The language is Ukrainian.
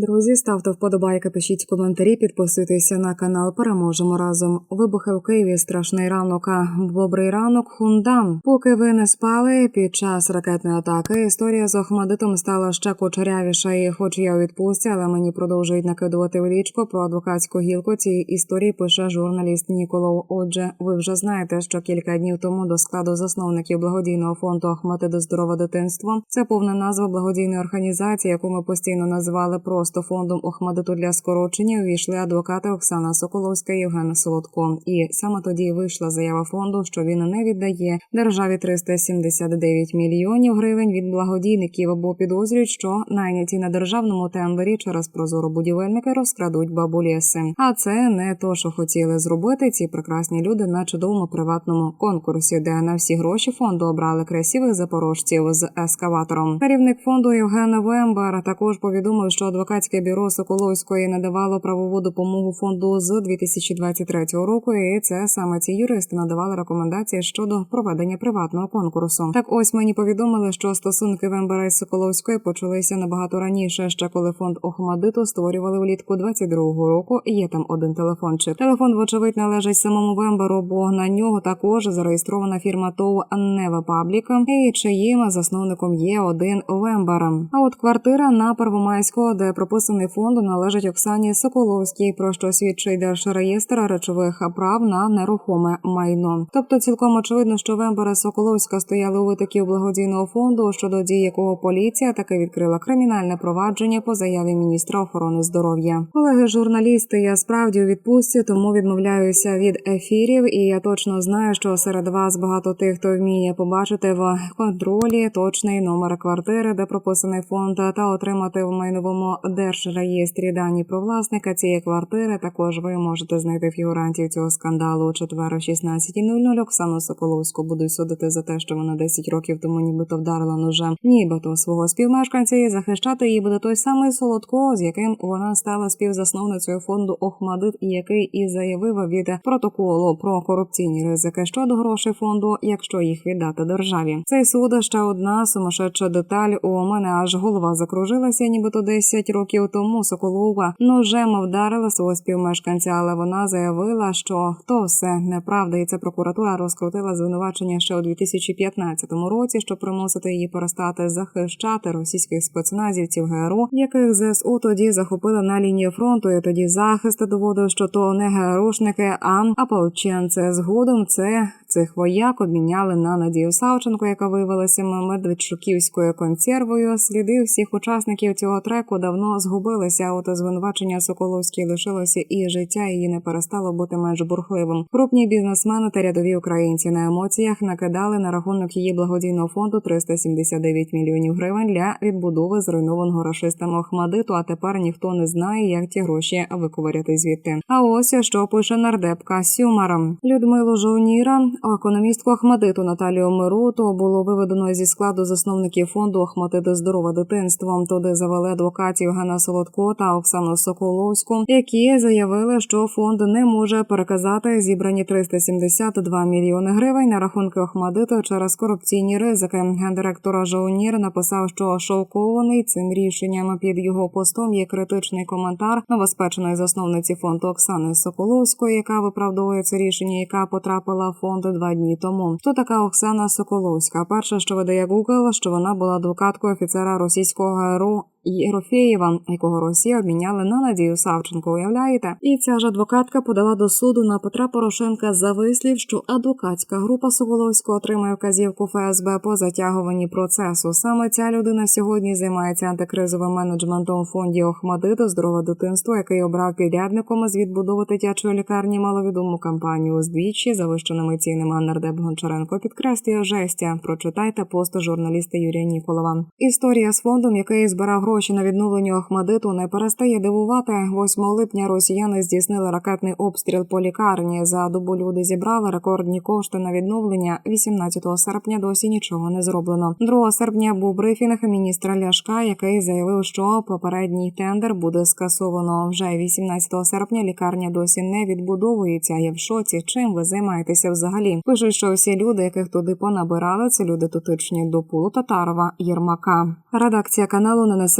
Друзі, ставте вподобайки, пишіть коментарі, підписуйтеся на канал. Переможемо разом. Вибухи в Києві. Страшний ранок. а Бобрий ранок. Хундан. Поки ви не спали під час ракетної атаки. Історія з Охмадитом стала ще кучерявіша. І хоч я у відпустці, але мені продовжують накидувати в лічко про адвокатську гілку цієї історії. Пише журналіст Ніколов. Отже, ви вже знаєте, що кілька днів тому до складу засновників благодійного фонду Охматиду здорове дитинство. Це повна назва благодійної організації, яку ми постійно називали просто фондом Охмадиту для скорочення. Увійшли адвокати Оксана Соколовська і Євгена Солодко. І саме тоді вийшла заява фонду, що він не віддає державі 379 мільйонів гривень від благодійників, бо підозрюють, що найняті на державному тендері через прозоро будівельники розкрадуть бабулєси. А це не то, що хотіли зробити ці прекрасні люди на чудовому приватному конкурсі, де на всі гроші фонду обрали красивих запорожців з ескаватором. Керівник фонду Євген Вембер також повідомив, що адвокатське бюро Соколовської надавало правову допомогу фонду з 2023 року. І це саме ці юристи надавали рекомендації щодо проведення приватного конкурсу. Так ось мені повідомили, що стосунки Вембера і Соколовської почалися набагато раніше, ще коли фонд Охмадиту створювали влітку 22-го року. Є там один телефончик. Телефон, вочевидь, належить самому Вемберу, бо на нього також зареєстрована фірма ТОВ Нева Пабліка, і чиїм засновником є один Вембер. А от квартира на Первомайського, де прописаний фонд, належить Оксані Соколовській, про що свідчить держреєстр речових прав на нерухоме майно. Тобто, цілком очевидно, що Вембера Соколовська стояли у витоків благодійного фонду, щодо дій якого поліція таки відкрила кримінальне провадження по заяві міністра охорони здоров'я. Колеги журналісти, я справді у відпустці, тому відмовляюся від ефірів, і я точно знаю, що серед вас багато тих, хто вміє побачити в контролі точний номер квартири, де прописаний фонд, та отримати в майновому держреєстрі дані про власника цієї квартири. Також ви можете знайти фігурантів цього скандалу у четвер о 16.00 Оксану Соколовську будуть судити за те, що вона 10 років тому нібито вдарила ножем, нібито свого співмешканця і захищати її буде той самий Солодко, з яким вона стала співзасновницею фонду Охмадит, який і заявив від протоколу про корупційні ризики щодо грошей фонду, якщо їх віддати державі. Цей суд ще одна сумасшедша деталь. У мене аж голова закружилася, нібито 10 років тому Соколова ножем вдарила свого співмешканця, але вона заявила, що то все неправда, і це прокуратура розкрутила звинувачення ще у 2015 році, щоб примусити її перестати захищати російських спецназівців ГРУ, яких ЗСУ тоді захопили на лінії фронту. І тоді захист доводив, що то не ГРУшники, а ополченці. Згодом це цих вояк обміняли на Надію Савченко, яка виявилася медведчуківською консервою. Сліди всіх учасників цього треку давно згубилися. От звинувачення Соколовській лишилося, і життя її не перестало бути менш бурхливим. Крупні бізнесмени та рядові українці на емоціях накидали на рахунок її благодійного фонду 379 мільйонів гривень для відбудови зруйнованого рашистами Охмадиту. А тепер ніхто не знає, як ті гроші виковиряти звідти. А ось що пише нардепка Сюмара Людмилу Жовніра, економістку Ахмадиту Наталію Мируту було виведено зі складу засновників фонду Ахмадити здорове дитинство. Туди завели адвокатів Євгена Солодко та Оксану Соколовську, які заявили, що фонд не може переказати зібрані 372 мільйони гривень на рахунки Охмадиту через корупційні ризики. Гендиректора Жовнір написав, що шокований цим рішенням під його постом є критичний коментар новоспеченої засновниці фонду Оксани Соколовської, яка виправдовує це рішення, яка потрапила в фонд два дні тому. Хто така Оксана Соколовська? Перше, що видає Google, що вона була адвокаткою офіцера російського ГРУ Єрофєєва, якого Росія обміняли на Надію Савченко. Уявляєте? І ця ж адвокатка подала до суду на Петра Порошенка за вислів, що адвокатська група Соколовського отримає вказівку ФСБ по затягуванні процесу. Саме ця людина сьогодні займається антикризовим менеджментом в фонді Охмадиту здорове дитинство, який обрав підрядником з відбудови дитячої лікарні маловідому кампанію здвічі завищеними цінами нардеп Гончаренко підкреслює жестя. Прочитайте пост журналіста Юрія Ніколова. Історія з фондом, який збирав гроші на відновлення Охмадиту, не перестає дивувати. 8 липня росіяни здійснили ракетний обстріл по лікарні. За добу люди зібрали рекордні кошти на відновлення. 18 серпня досі нічого не зроблено. 2 серпня був брифінг міністра Ляшка, який заявив, що попередній тендер буде скасовано. Вже 18 серпня лікарня досі не відбудовується. Я в шоці. Чим ви займаєтеся взагалі? Пишуть, що всі люди, яких туди понабирали, це люди тутичні до Пулу Татарова Єрмака. Редакція каналу не несе